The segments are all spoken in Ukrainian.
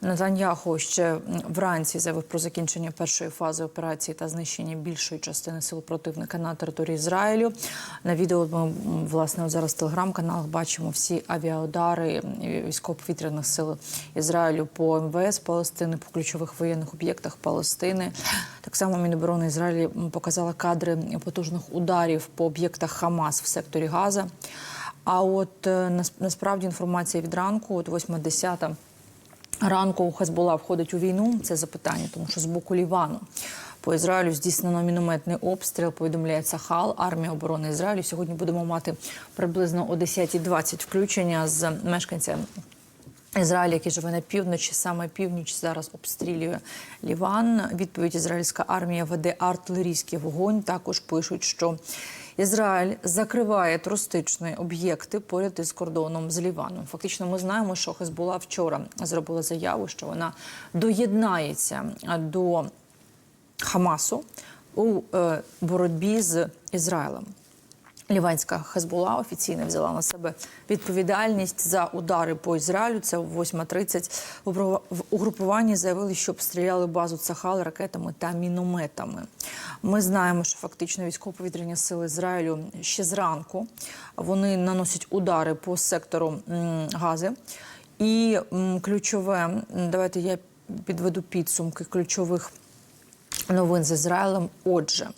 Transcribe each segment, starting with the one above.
Нетаньяху ще вранці заявив про закінчення першої фази операції та знищення більшої частини сил противника на території Ізраїлю. На відео ми власне зараз в телеграм-каналах бачимо всі авіаудари військово-повітряних сил Ізраїлю по МВС Палестини, по ключових воєнних об'єктах Палестини. Так само Міноборони Ізраїлю показала кадри потужних ударів по об'єктах Хамас в секторі Газа. А от е, насправді інформація від ранку, от 8-10 ранку Хезбола входить у війну? Це запитання, тому що з боку Лівану по Ізраїлю здійснено мінометний обстріл. Повідомляє Цахал, армія оборони Ізраїлю. Сьогодні будемо мати приблизно о 10.20 включення з мешканця. Ізраїль, який живе на півночі, саме північ зараз обстрілює Ліван. Відповідь ізраїльська армія веде артилерійський вогонь. Також пишуть, що Ізраїль закриває туристичні об'єкти поряд із кордоном з Ліваном. Фактично, ми знаємо, що Хезбула вчора зробила заяву, що вона доєднається до Хамасу у е, боротьбі з Ізраїлем. Ліванська Хезбола офіційно взяла на себе відповідальність за удари по Ізраїлю. Це о 8.30. В угру- В угрупуванні заявили, що обстріляли базу Цахал ракетами та мінометами. Ми знаємо, що фактично військово-повітряні сили Ізраїлю ще зранку вони наносять удари по сектору Гази. І ключове, давайте я підведу підсумки ключових новин з Ізраїлем. Отже.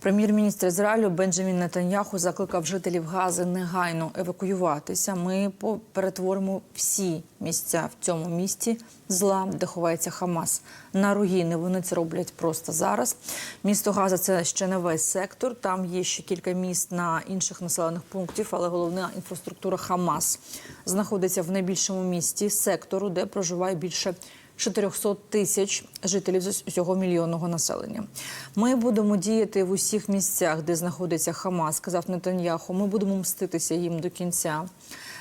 Прем'єр-міністр Ізраїлю Бенджамін Нетаньяху закликав жителів Гази негайно евакуюватися. Ми перетворимо всі місця в цьому місті зла, де ховається Хамас. На руїни вони це роблять просто зараз. Місто Газа це ще не весь сектор. Там є ще кілька міст на інших населених пунктів, але головна інфраструктура Хамас знаходиться в найбільшому місті сектору, де проживає більше 400 тисяч жителів з усього мільйонного населення. Ми будемо діяти в усіх місцях, де знаходиться Хамас, сказав Нетаньяху. Ми будемо мститися їм до кінця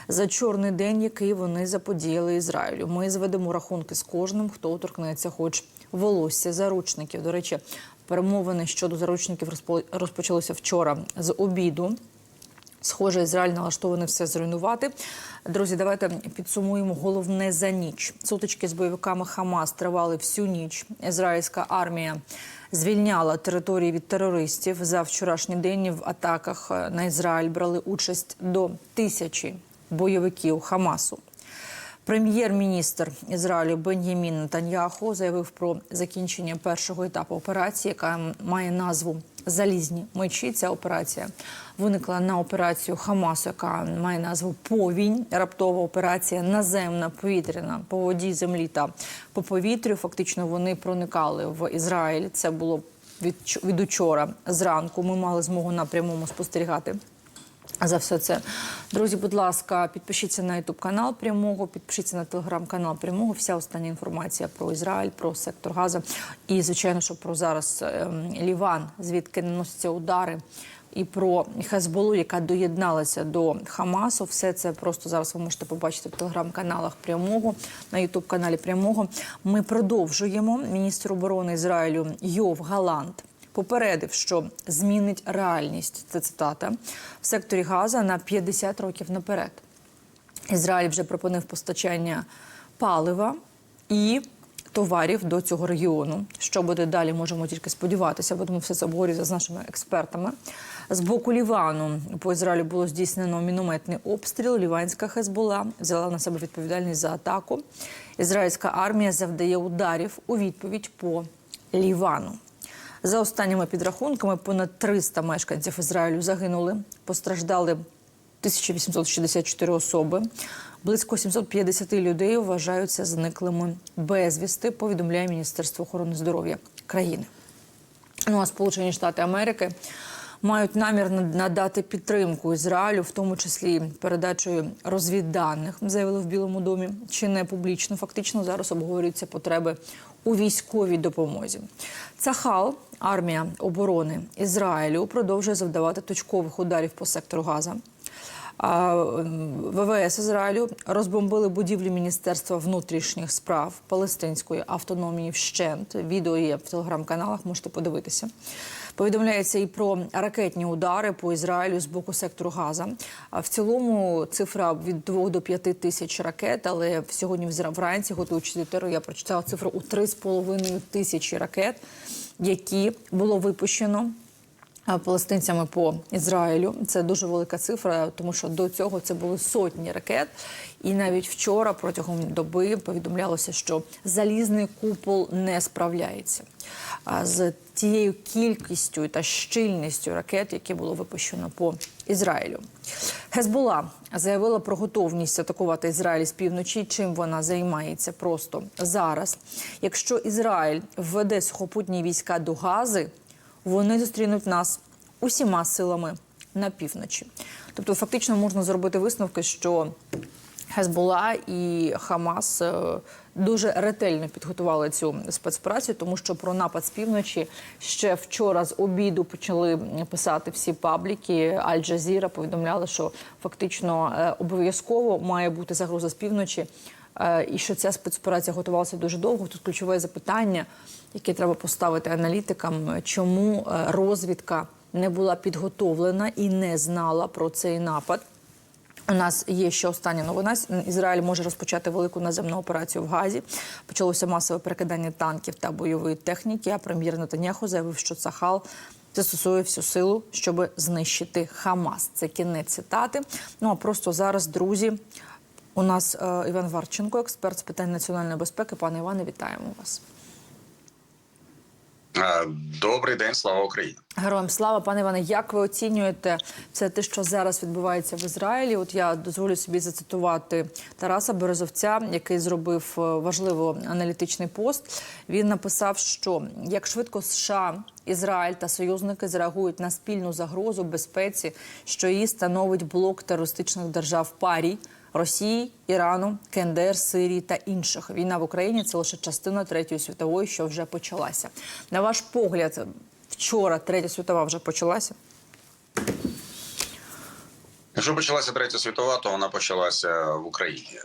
за чорний день, який вони заподіяли Ізраїлю. Ми зведемо рахунки з кожним, хто торкнеться, хоч волосся заручників. До речі, перемовини щодо заручників розпо- розпочалися вчора з обіду. Схоже, Ізраїль налаштований все зруйнувати. Друзі, давайте підсумуємо головне за ніч. Сутички з бойовиками Хамас тривали всю ніч. Ізраїльська армія звільняла території від терористів. За вчорашній день в атаках на Ізраїль брали участь до тисячі бойовиків Хамасу. Прем'єр-міністр Ізраїлю Бен'ямін Нетаньяху заявив про закінчення першого етапу операції, яка має назву Залізні мечі. Ця операція виникла на операцію Хамасу, яка має назву Повінь. Раптова операція наземна, повітряна по воді, землі та по повітрю. Фактично вони проникали в Ізраїль. Це було від, від учора зранку. Ми мали змогу напрямому спостерігати. За все це, друзі, будь ласка, підпишіться на ютуб канал прямого, підпишіться на телеграм-канал прямого. Вся остання інформація про Ізраїль, про сектор Газа і, звичайно, що про зараз ем, Ліван, звідки наносяться удари, і про Хезболу, яка доєдналася до Хамасу. Все це просто зараз ви можете побачити в телеграм-каналах прямого на ютуб каналі прямого. Ми продовжуємо. Міністр оборони Ізраїлю Йов Галант попередив, що змінить реальність. Це цитата в секторі Газа на 50 років наперед. Ізраїль вже припинив постачання палива і товарів до цього регіону. Що буде далі, можемо тільки сподіватися. Будемо все це обговорювати з нашими експертами. З боку Лівану по Ізраїлю було здійснено мінометний обстріл. Ліванська Хезбола взяла на себе відповідальність за атаку. Ізраїльська армія завдає ударів у відповідь по Лівану. За останніми підрахунками, понад 300 мешканців Ізраїлю загинули, постраждали 1864 особи. Близько 750 людей вважаються зниклими безвісти, повідомляє Міністерство охорони здоров'я країни. Ну а Сполучені Штати Америки мають намір надати підтримку Ізраїлю, в тому числі передачею розвідданих, заявили в Білому домі, чи не публічно. Фактично зараз обговорюються потреби у військовій допомозі. Цахал, армія оборони Ізраїлю, продовжує завдавати точкових ударів по сектору Газа. ВВС Ізраїлю розбомбили будівлі Міністерства внутрішніх справ Палестинської автономії вщент. Відео є в телеграм-каналах, можете подивитися. Повідомляється і про ракетні удари по Ізраїлю з боку сектору Газа. В цілому цифра від 2 до 5 тисяч ракет. Але сьогодні вранці, готуючи теру, я прочитала цифру у 3,5 тисячі ракет, які було випущено палестинцями по Ізраїлю. Це дуже велика цифра, тому що до цього це були сотні ракет. І навіть вчора, протягом доби, повідомлялося, що залізний купол не справляється а, з тією кількістю та щільністю ракет, які було випущено по Ізраїлю. Хезбола заявила про готовність атакувати Ізраїль з півночі. Чим вона займається просто зараз. Якщо Ізраїль введе сухопутні війська до Гази, вони зустрінуть нас усіма силами на півночі. Тобто, фактично можна зробити висновки, що Хезбола і Хамас е, дуже ретельно підготували цю спецоперацію, тому що про напад з півночі ще вчора з обіду почали писати всі пабліки. Аль-Джазіра повідомляли, що фактично е, обов'язково має бути загроза з півночі. Е, І що ця спецоперація готувалася дуже довго. Тут ключове запитання, яке треба поставити аналітикам, чому е, розвідка не була підготовлена і не знала про цей напад. У нас є ще остання новина. Ізраїль може розпочати велику наземну операцію в Газі. Почалося масове перекидання танків та бойової техніки. А прем'єр Нетаньяху заявив, що Цахал застосує всю силу, щоб знищити Хамас. Це кінець цитати. Ну а просто зараз, друзі, у нас е, Іван Варченко, експерт з питань національної безпеки. Пане Іване, вітаємо вас. Е, Добрий день, слава Україні. Героям слава, пане Іване, як ви оцінюєте це те, що зараз відбувається в Ізраїлі? От я дозволю собі зацитувати Тараса Березовця, який зробив е, важливий аналітичний пост. Він написав, що як швидко США, Ізраїль та союзники зреагують на спільну загрозу безпеці, що її становить блок терористичних держав парій. Росії, Ірану, КНДР, Сирії та інших війна в Україні це лише частина третьої світової, що вже почалася. На ваш погляд, вчора третя світова вже почалася. Якщо почалася третя світова, то вона почалася в Україні.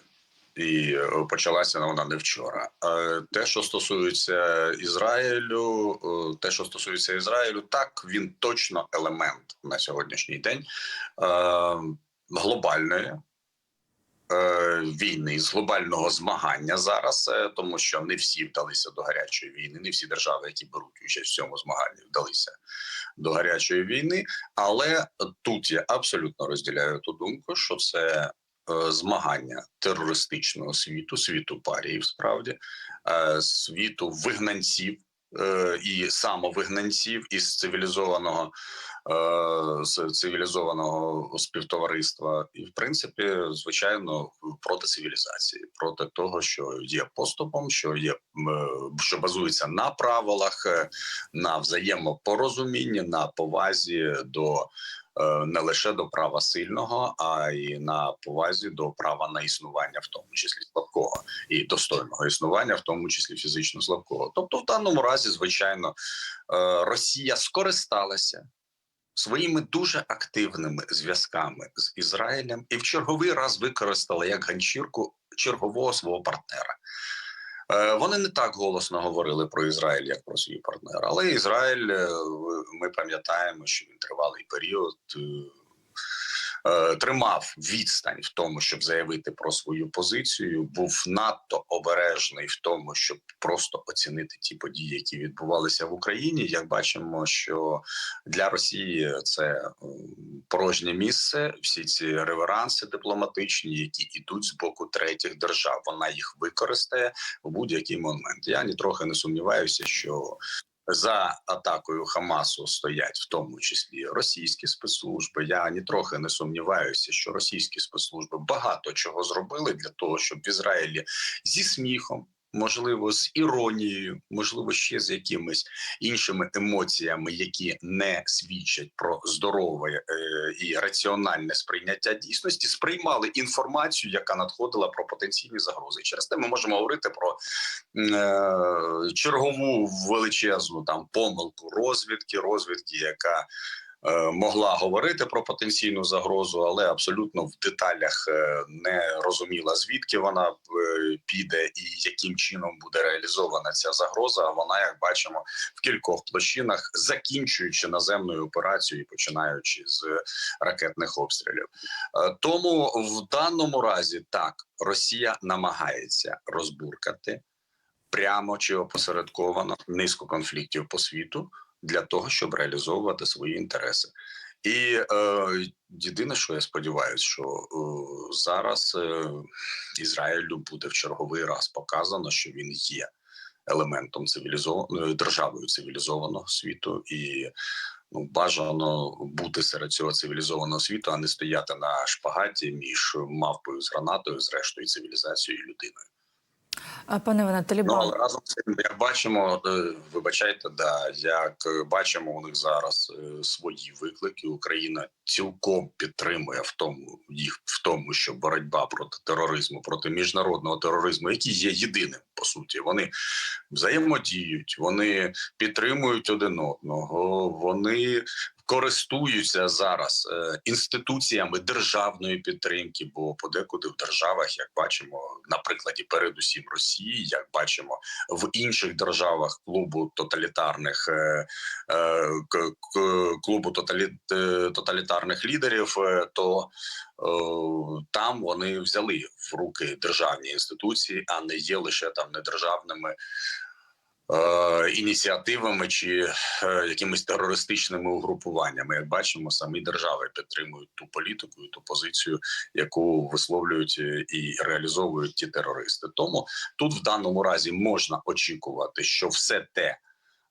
І е, почалася вона не вчора. Е, Те, що стосується Ізраїлю, е, те, що стосується Ізраїлю, так він точно елемент на сьогоднішній день глобальної війни, з глобального змагання зараз, е, тому що не всі вдалися до гарячої війни, не всі держави, які беруть участь в цьому змаганні, вдалися до гарячої війни. Але тут я абсолютно розділяю ту думку, що це е, змагання терористичного світу, світу паріїв, справді е, світу вигнанців. Е, І самовигнанців із цивілізованого е, з цивілізованого співтовариства, і в принципі, звичайно, проти цивілізації, проти того, що є поступом, що є е, що базується на правилах, на взаємопорозумінні, на повазі до не лише до права сильного, а й на повазі до права на існування, в тому числі слабкого, і достойного існування, в тому числі фізично слабкого. Тобто, в даному разі, звичайно, е, Росія скористалася своїми дуже активними зв'язками з Ізраїлем і в черговий раз використала як ганчірку чергового свого партнера. Е, Вони не так голосно говорили про Ізраїль, як про свій партнер. Але Ізраїль, е, ми пам'ятаємо, що він тривалий період е, тримав відстань в тому, щоб заявити про свою позицію, був надто обережний в тому, щоб просто оцінити ті події, які відбувалися в Україні. Як бачимо, що для Росії це порожнє місце. Всі ці реверанси дипломатичні, які йдуть з боку третіх держав, вона їх використає в будь-який момент. Я нітрохи не сумніваюся, що за атакою Хамасу стоять в тому числі російські спецслужби. Я нітрохи не сумніваюся, що російські спецслужби багато чого зробили для того, щоб в Ізраїлі зі сміхом. Можливо, з іронією, можливо, ще з якимись іншими емоціями, які не свідчать про здорове е, і раціональне сприйняття дійсності, сприймали інформацію, яка надходила про потенційні загрози. Через те ми можемо говорити про е, чергову величезну там помилку розвідки, розвідки, яка могла говорити про потенційну загрозу, але абсолютно в деталях е, не розуміла звідки вона е, піде і яким чином буде реалізована ця загроза. Вона, як бачимо, в кількох площинах, закінчуючи наземною операцією, і починаючи з ракетних обстрілів. Е, Тому в даному разі так Росія намагається розбуркати прямо чи опосередковано низку конфліктів по світу для того, щоб реалізовувати свої інтереси. І е, єдине, що я сподіваюся, що е, зараз е, Ізраїлю буде в черговий раз показано, що він є елементом цивілізованої державою цивілізованого світу, і ну бажано бути серед цього цивілізованого світу, а не стояти на шпагаті між мавпою з гранатою, зрештою цивілізацією і людиною. Пане Іване, Ну але разом з цим, як бачимо, е, вибачайте, да як бачимо, у них зараз е, свої виклики. Україна цілком підтримує в тому їх в тому, що боротьба проти тероризму, проти міжнародного тероризму, який є єдиним по суті, вони взаємодіють, вони підтримують один одного, вони користуються зараз е, інституціями державної підтримки, бо подекуди в державах, як бачимо, на прикладі передусім Росії, як бачимо в інших державах клубу тоталітарних е, е, клубу тоталі, тоталітарних лідерів, то там вони взяли в руки державні інституції, а не є лише там недержавними ініціативами чи е, якимись терористичними угрупуваннями. Як бачимо, самі держави підтримують ту політику і ту позицію, яку висловлюють е, і реалізовують ті терористи. Тому тут в даному разі можна очікувати, що все те.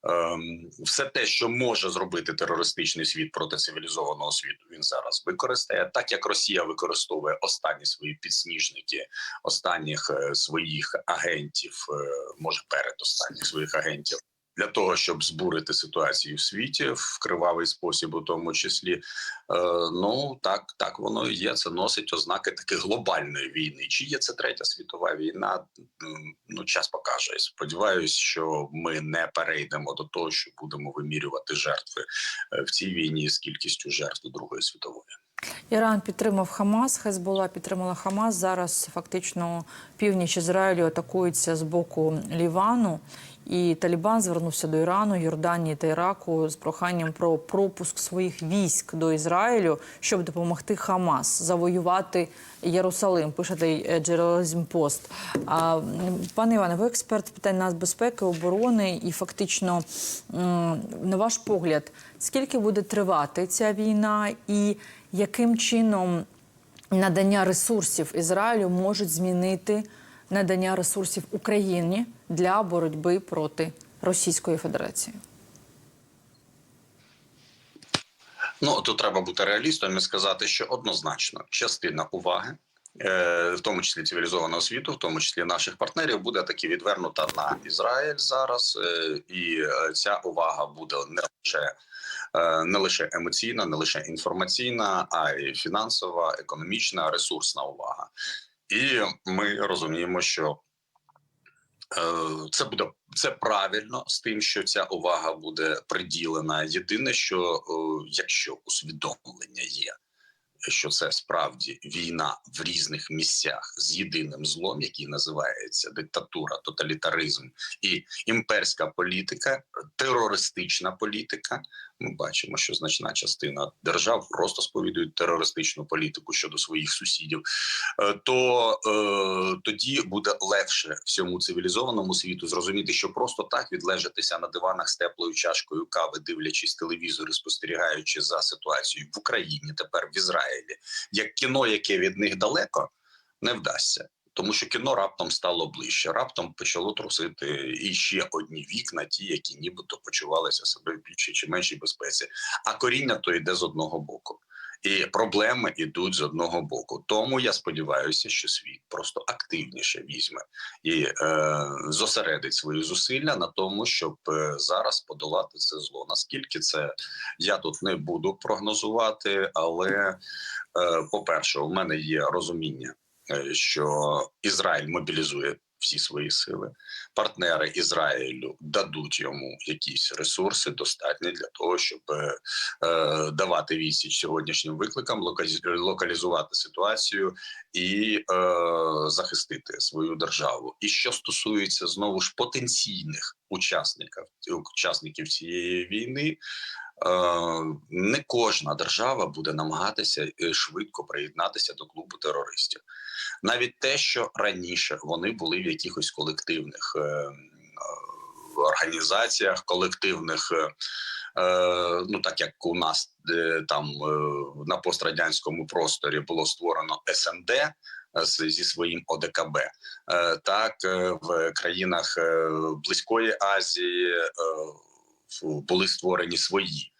Ем, Все те, що може зробити терористичний світ проти цивілізованого світу, він зараз використає, так як Росія використовує останні свої підсніжники, останніх е, своїх агентів, е, може передостанніх своїх агентів. Для того щоб збурити ситуацію в світі в кривавий спосіб, у тому числі, е, ну так так воно і є. Це носить ознаки таки глобальної війни. Чи є це третя світова війна? Ну час покаже. Сподіваюсь, що ми не перейдемо до того, що будемо вимірювати жертви е, в цій війні з кількістю жертв Другої світової. Іран підтримав Хамас, Хезбола підтримала Хамас. Зараз фактично північ Ізраїлю атакується з боку Лівану. І Талібан звернувся до Ірану, Йорданії та Іраку з проханням про пропуск своїх військ до Ізраїлю, щоб допомогти Хамас завоювати Єрусалим. Пише Джерелізм Пост. А пане Іване, ви експерт питань нацбезпеки, оборони, і фактично, на ваш погляд, скільки буде тривати ця війна, і яким чином надання ресурсів Ізраїлю можуть змінити надання ресурсів Україні для боротьби проти Російської Федерації? Ну тут треба бути реалістом і сказати, що однозначно частина уваги, е, в тому числі цивілізованого світу, в тому числі наших партнерів, буде таки відвернута на Ізраїль зараз, е, і е, ця увага буде не лише. Е, Не лише емоційна, не лише інформаційна, а й фінансова, економічна, ресурсна увага. І ми розуміємо, що Е, Це буде це правильно з тим, що ця увага буде приділена. Єдине, що е, якщо усвідомлення є, що це справді війна в різних місцях з єдиним злом, який називається диктатура, тоталітаризм і імперська політика, терористична політика. Ми бачимо, що значна частина держав просто сповідують терористичну політику щодо своїх сусідів. Е, То е, тоді буде легше всьому цивілізованому світу зрозуміти, що просто так відлежатися на диванах з теплою чашкою кави, дивлячись телевізор і спостерігаючи за ситуацією в Україні, тепер в Ізраїлі, як кіно, яке від них далеко, не вдасться. Тому що кіно раптом стало ближче, раптом почало трусити і ще одні вікна, ті, які нібито почувалися себе в більшій чи меншій безпеці. А коріння то йде з одного боку. І проблеми йдуть з одного боку. Тому я сподіваюся, що світ просто активніше візьме і е, зосередить свої зусилля на тому, щоб е, зараз подолати це зло. Наскільки це я тут не буду прогнозувати, але е, по-перше, у мене є розуміння, е, що Ізраїль мобілізує всі свої сили. Партнери Ізраїлю дадуть йому якісь ресурси, достатні для того, щоб е, е, давати відсіч сьогоднішнім викликам, локаліз- локалізувати ситуацію і е, захистити свою державу. І що стосується знову ж потенційних учасників учасників цієї війни. Е, Не кожна держава буде намагатися е, швидко приєднатися до клубу терористів, навіть те, що раніше вони були в якихось колективних е, організаціях, колективних, ну так як у нас там на пострадянському просторі було створено СНД зі своїм ОДКБ, так в країнах Близької Азії були створені свої.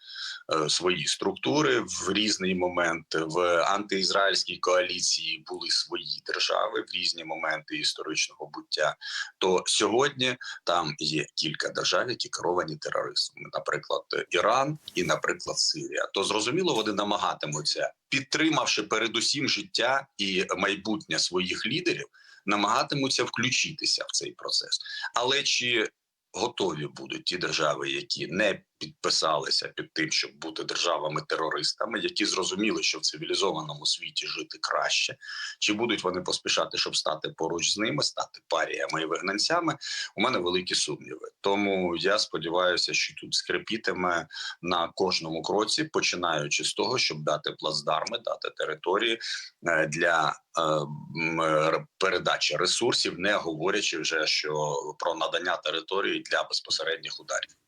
Е, Свої структури в різний момент в антиізраїльській коаліції були свої держави в різні моменти історичного буття. То сьогодні там є кілька держав, які керовані терористами, наприклад, Іран і, наприклад, Сирія. То зрозуміло, вони намагатимуться, підтримавши передусім життя і майбутнє своїх лідерів, намагатимуться включитися в цей процес. Але чи готові будуть ті держави, які не підписалися під тим, щоб бути державами-терористами, які зрозуміли, що в цивілізованому світі жити краще, чи будуть вони поспішати, щоб стати поруч з ними, стати паріями і вигнанцями? У мене великі сумніви. Тому я сподіваюся, що тут скрипітиме на кожному кроці, починаючи з того, щоб дати плацдарми, дати території е, для е, передачі ресурсів, не говорячи вже що про надання території для безпосередніх ударів.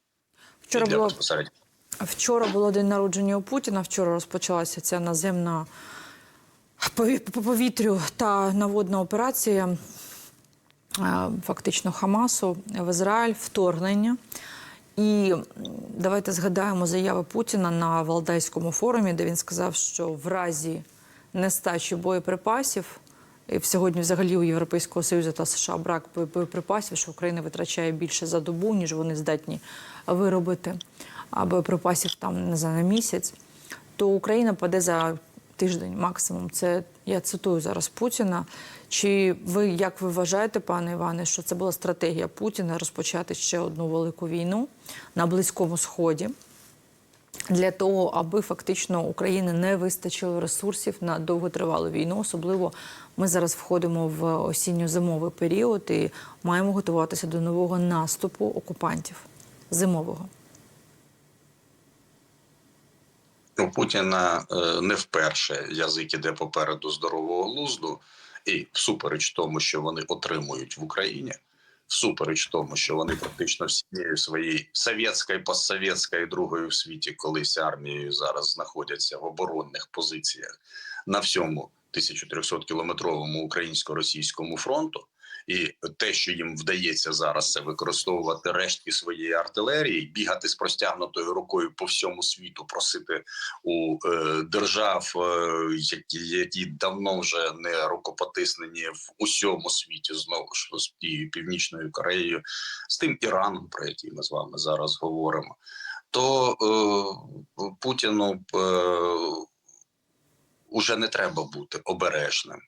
Вчора було Вчора було день народження у Путіна. Вчора розпочалася ця наземна по повітрю та наводна операція е, фактично Хамасу в Ізраїль, вторгнення. І давайте згадаємо заяви Путіна на Валдайському форумі, де він сказав, що в разі нестачі боєприпасів, сьогодні взагалі у Європейського Союзу та США брак боєприпасів, що Україна витрачає більше за добу, ніж вони здатні виробити а боєприпасів там не знаю, на місяць, то Україна паде за тиждень максимум. Це я цитую зараз Путіна. Чи ви як ви вважаєте, пане Іване, що це була стратегія Путіна розпочати ще одну велику війну на Близькому Сході? Для того, аби фактично Україні не вистачило ресурсів на довготривалу війну, особливо ми зараз входимо в осінньо-зимовий період і маємо готуватися до нового наступу окупантів. Зимового. У Путіна е, не вперше язик іде попереду здорового глузду, і всупереч тому, що вони отримують в Україні, всупереч тому, що вони практично всією своєю совєтською, постсовєтською другою в світі, колись армією зараз знаходяться в оборонних позиціях на всьому 1300 кілометровому українсько-російському фронту. І те, що їм вдається зараз, це використовувати рештки своєї артилерії, бігати з простягнутою рукою по всьому світу, просити у е, держав, е, які, які давно вже не рукопотиснені в усьому світі, знову ж з тією північною Кореєю, з тим Іраном, про який ми з вами зараз говоримо, то е, Путіну е, уже не треба бути обережним.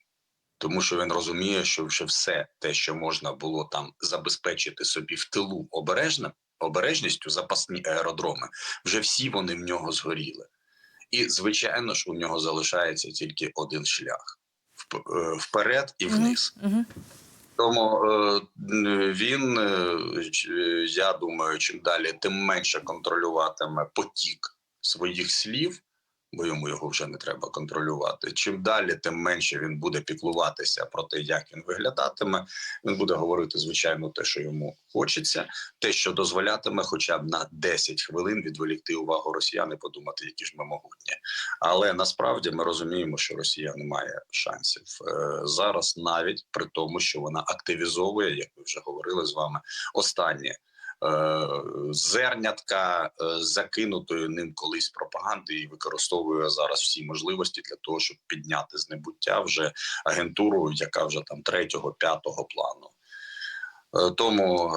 Тому що він розуміє, що вже все те, що можна було там забезпечити собі в тилу обережним, обережністю, запасні аеродроми, вже всі вони в нього згоріли. І, звичайно ж, у нього залишається тільки один шлях е, вперед і вниз. Угу. Тому е, він, е, я думаю, чим далі, тим менше контролюватиме потік своїх слів, бо йому його вже не треба контролювати. Чим далі, тим менше він буде піклуватися про те, як він виглядатиме. Він буде говорити, звичайно, те, що йому хочеться, те, що дозволятиме, хоча б на 10 хвилин відволікти увагу росіян і подумати, які ж ми могутні. Але насправді ми розуміємо, що Росія не має шансів е, зараз, навіть при тому, що вона активізовує, як ви вже говорили з вами, останні. Е, Зернятка е, закинутої ним колись пропаганди і використовує зараз всі можливості для того, щоб підняти з небуття вже агентуру, яка вже там третього, п'ятого плану. Е, Тому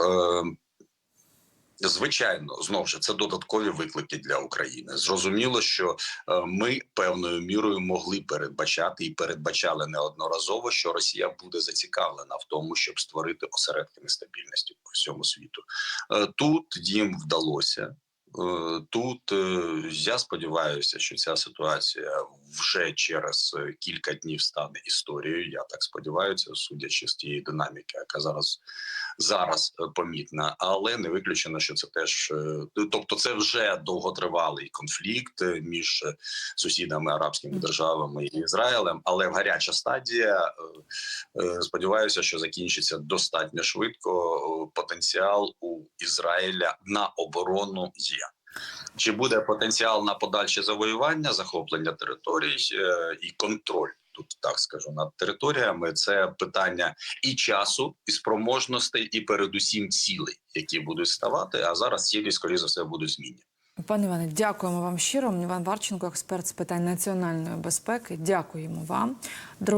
Звичайно, знову ж це додаткові виклики для України. Зрозуміло, що е, ми певною мірою могли передбачати і передбачали неодноразово, що Росія буде зацікавлена в тому, щоб створити осередки нестабільності по всьому світу. Е, Тут їм вдалося. Е, Тут е, я сподіваюся, що ця ситуація вже через е, кілька днів стане історією. Я так сподіваюся, судячи з тієї динаміки, яка зараз зараз помітна, але не виключено, що це теж е, тобто, це вже довготривалий конфлікт е, між е, сусідами арабськими державами і Ізраїлем, але в гаряча стадія. Сподіваюся, що закінчиться достатньо швидко. Потенціал у Ізраїля на оборону є. Чи буде потенціал на подальше завоювання, захоплення територій е, і контроль? Тут так скажу над територіями. Це питання і часу, і спроможностей, і передусім цілей, які будуть ставати. А зараз цілі, скоріше за все, будуть змінні. Пане Іване, дякуємо вам щиро. Іван Варченко, експерт з питань національної безпеки. Дякуємо вам. Друзі,